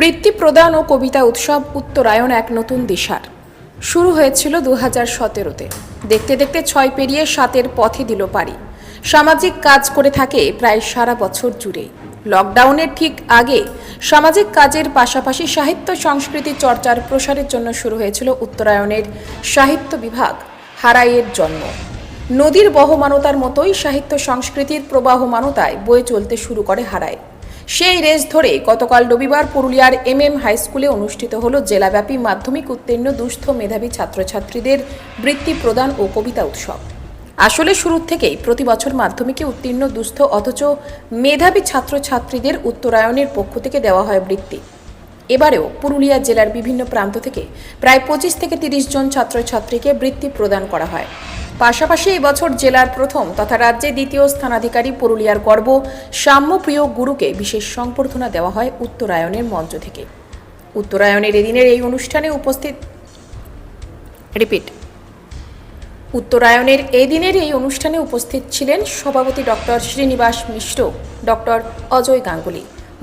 বৃত্তি প্রদান ও কবিতা উৎসব উত্তরায়ণ এক নতুন দিশার। শুরু হয়েছিল দু হাজার সতেরোতে। দেখতে দেখতে ছয় পেরিয়ে সাতের পথে দিল পারি সামাজিক কাজ করে থাকে প্রায় সারা বছর জুড়ে। লকডাউনের ঠিক আগে সামাজিক কাজের পাশাপাশি সাহিত্য সংস্কৃতি চর্চার প্রসারের জন্য শুরু হয়েছিল উত্তরায়ণের সাহিত্য বিভাগ, হারাইয়ের জন্ম। নদীর বহমানতার মতোই সাহিত্য সংস্কৃতির প্রবাহমানতায় বয়ে চলতে শুরু করে হারায় সেই রেস ধরে গতকাল রবিবার পুরুলিয়ার এম এম হাই স্কুলে অনুষ্ঠিত হল জেলাব্যাপী মাধ্যমিক উত্তীর্ণ দুস্থ মেধাবী ছাত্রছাত্রীদের বৃত্তি প্রদান ও কবিতা উৎসব। আসলে শুরু থেকেই প্রতি বছর মাধ্যমিকে উত্তীর্ণ দুস্থ অথচ মেধাবী ছাত্রছাত্রীদের উত্তরায়ণের পক্ষ থেকে দেওয়া হয় বৃত্তি। এবারেও পুরুলিয়া জেলার বিভিন্ন প্রান্ত থেকে প্রায় পঁচিশ থেকে তিরিশ জন ছাত্রছাত্রীকে বৃত্তি প্রদান করা হয়। পাশাপাশি এবছর জেলার প্রথম তথা রাজ্যে দ্বিতীয় স্থানাধিকারী পুরুলিয়ার গর্ব, সাম্যপ্রিয় গুরুকে বিশেষ সংবর্ধনা দেওয়া হয় উত্তরায়ণের মঞ্চ থেকে। উত্তরায়ণের এদিনের এই অনুষ্ঠানে উপস্থিত রিপিট। উত্তরায়ণের এই দিনের এই অনুষ্ঠানে উপস্থিত ছিলেন সভাপতি ডক্টর শ্রীনিবাস মিশ্র ডক্টর অজয় গাঙ্গুলি,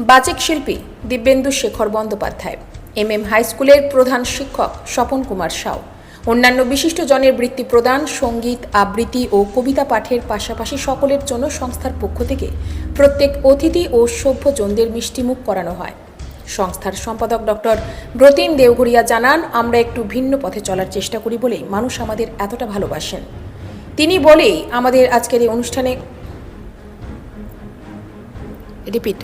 বাচেক শিল্পী Dibyendu Shekhar Bandyopadhyay M M high স্কুলের প্রধান শিক্ষক স্বপন কুমার সাউ। অন্যান্য বিশিষ্ট জনের বৃত্তি প্রদান, সংগীত, আবৃত্তি ও কবিতা পাঠের পাশাপাশি সকলের জন্য সংস্থার পক্ষ থেকে প্রত্যেক অতিথি ও সভ্যজনদের মিষ্টিমুখ করানো হয়। সংস্থার সম্পাদক ডক্টর ব্রতিন দেওঘরিয়া জানান, আমরা একটু ভিন্ন পথে চলার চেষ্টা করি বলেই মানুষ আমাদের এতটা ভালোবাসেন। তিনি বলেই, আমাদের আজকের এই অনুষ্ঠানে রিপিট।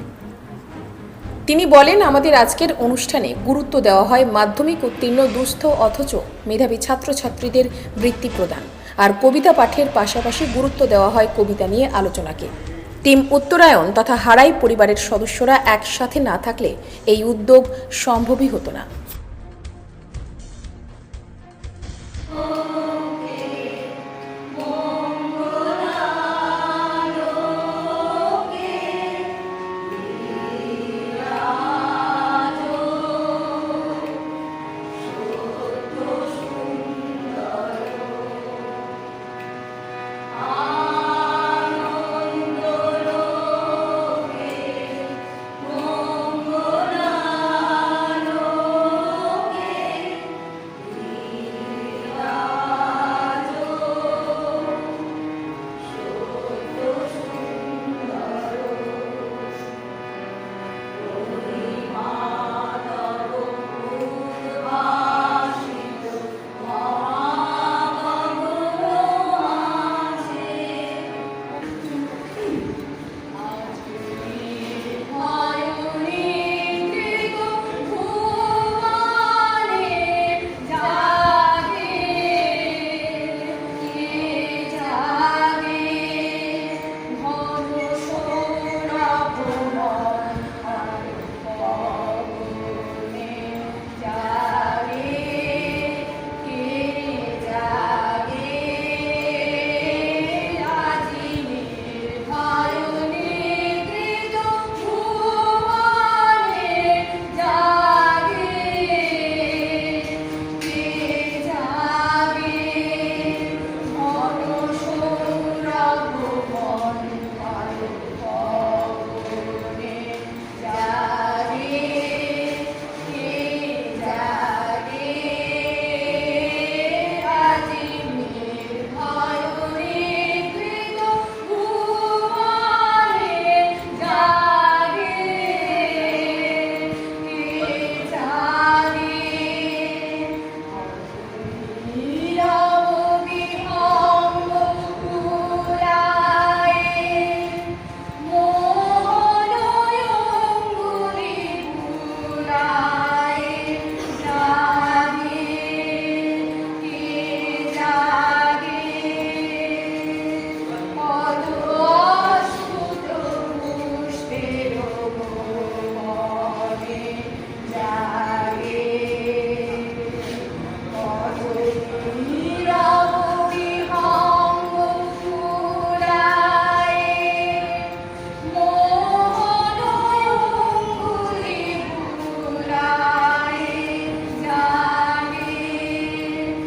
তিনি বলেন, আমাদের আজকের অনুষ্ঠানে গুরুত্ব দেওয়া হয় মাধ্যমিক উত্তীর্ণ, দুস্থ অথচ মেধাবী ছাত্রছাত্রীদের বৃত্তি প্রদান। আর কবিতা পাঠের পাশাপাশি গুরুত্ব দেওয়া হয় কবিতা নিয়ে আলোচনাকে। টিম উত্তরায়ণ তথা হারাই পরিবারের সদস্যরা একসাথে না থাকলে এই উদ্যোগ সম্ভবই হতো না।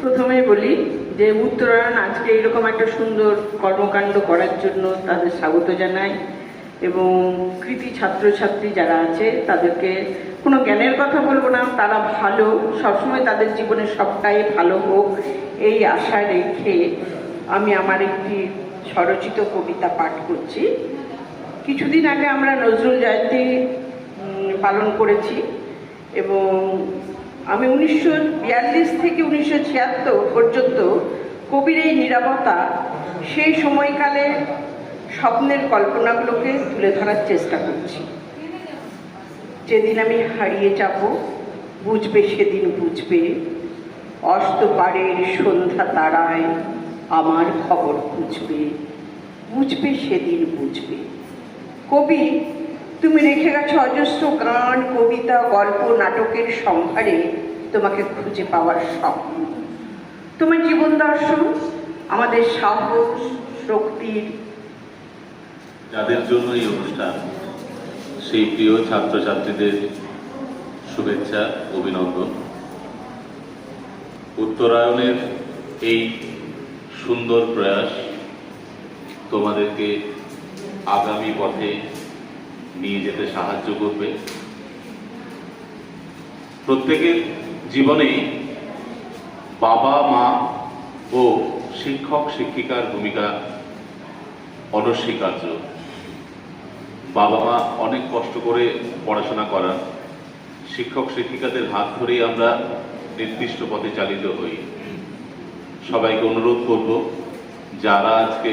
প্রথমেই বলি যে উত্তরায়ণ আজকে এরকম একটা সুন্দর কর্মকাণ্ড করার জন্য তাদের স্বাগত জানাই এবং কৃতি ছাত্রছাত্রী যারা আছে তাদেরকে কোনো জ্ঞানের কথা বলব না, তারা ভালো, সবসময় তাদের জীবনে সবটাই ভালো হোক, এই আশা রেখে আমি আমার একটি স্বরচিত কবিতা পাঠ করছি। কিছুদিন আগে আমরা নজরুল জয়ন্তী পালন করেছি এবং আমি উনিশশো বিয়াল্লিশ থেকে উনিশশো ছিয়াত্তর পর্যন্ত কবির এই নিরাপত্তা সেই সময়কালে স্বপ্নের কল্পনাগুলোকে তুলে ধরার চেষ্টা করছি। যেদিন আমি হারিয়ে যাব, বুঝবে সেদিন বুঝবে। অস্ত পাড়ের সন্ধ্যা তারায় আমার খবর বুঝবে বুঝবে সেদিন বুঝবে। কবি তুমি রেখে গেছো অজস্র গান, কবিতা, গল্প, নাটকের সম্ভারে তোমাকে খুঁজে পাওয়ার স্বপ্ন তোমার জীবন দর্শন, আমাদের সাহস, শক্তির। যাদের জন্য এই অনুষ্ঠান, সেই প্রিয় ছাত্রছাত্রীদের শুভেচ্ছা, অভিনন্দন। উত্তরায়ণের এই সুন্দর প্রয়াস তোমাদেরকে আগামী পথে নিয়ে যেতে সাহায্য করবে। প্রত্যেকের জীবনেই বাবা, মা ও শিক্ষক, শিক্ষিকার ভূমিকা অনস্বীকার্য। বাবা, মা অনেক কষ্ট করে পড়াশোনা করান। শিক্ষক, শিক্ষিকাদের হাত ধরেই আমরা নির্দিষ্ট পথে চালিত হই। সবাইকে অনুরোধ করব, যারা আজকে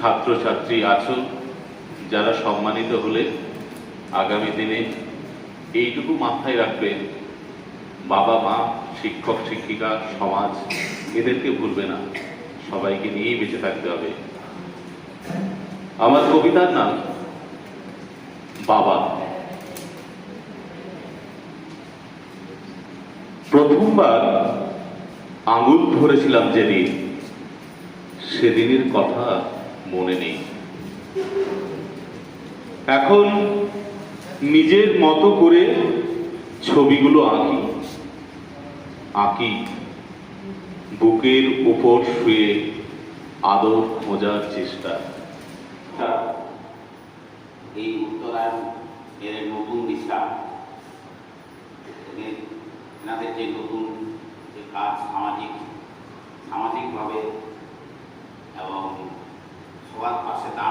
ছাত্রছাত্রী আছো যারা সম্মানিত হলে আগামী দিনে এইটুকু মাথায় রাখবে, বাবা, মা, শিক্ষক, শিক্ষিকা, সমাজ, এদেরকে ভুলবে না। সবাইকে নিয়েই বেঁচে থাকতে হবে। আমার কবিতার নাম, বাবা। প্রথমবার আঙুল ধরেছিলাম যেদিন, সেদিনের কথা মনে নেই। এখন নিজের মতো করে ছবিগুলো আঁকি। আঁকি। বুকের উপর শুয়ে আদর খোঁজার চেষ্টা। এই উত্তরায়ণ এর নতুন দিশা এনাদের যে নতুন যে কাজ সামাজিক, সামাজিকভাবে এবং সবার পাশে দাঁড়ানো